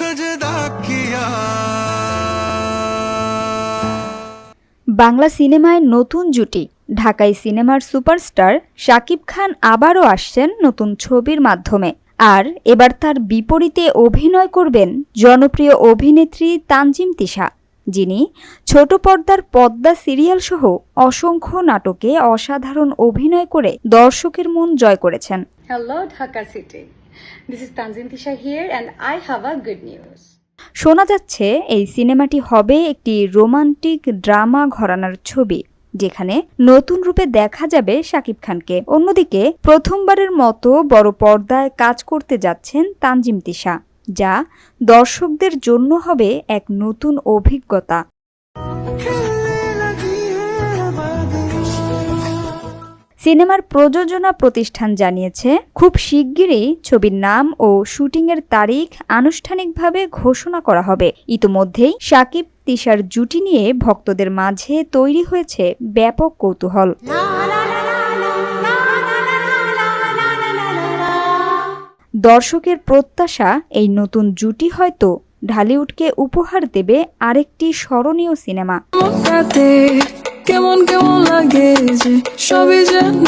सजदा किया বাংলা সিনেমায় নতুন জুটি ঢাকাই সিনেমার সুপারস্টার শাকিব খান আবারও আসছেন নতুন ছবির মাধ্যমে আর এবার তার বিপরীতে অভিনয় করবেন জনপ্রিয় অভিনেত্রী তানজিম তিশা যিনি ছোট পর্দার পদ্মা সিরিয়াল সহ অসংখ্য নাটকে অসাধারণ অভিনয় করে দর্শকের মন জয় করেছেন Hello, Dhaka City. This is Tanzin Tisha here, and I have a good news. শোনা যাচ্ছে এই সিনেমাটি হবে একটি রোমান্টিক ড্রামা ঘরানার ছবি যেখানে নতুন রূপে দেখা যাবে শাকিব খানকে অন্যদিকে প্রথমবারের মতো বড় পর্দায় কাজ করতে যাচ্ছেন তানজিম তিশা যা দর্শকদের জন্য হবে এক নতুন অভিজ্ঞতা সিনেমার প্রযোজনা প্রতিষ্ঠান জানিয়েছে, খুব শিগগিরই ছবির নাম ও শুটিংয়ের তারিখ আনুষ্ঠানিকভাবে ঘোষণা করা হবে। ইতোমধ্যেই সাকিব তিশার জুটি নিয়ে ভক্তদের মাঝে তৈরি হয়েছে ব্যাপক কৌতূহল। দর্শকের প্রত্যাশা, এই নতুন জুটি হয়তো ঢালিউডকে উপহার দেবে আরেকটি স্মরণীয় সিনেমা। কেমন কেমন লাগে যে সবই যেন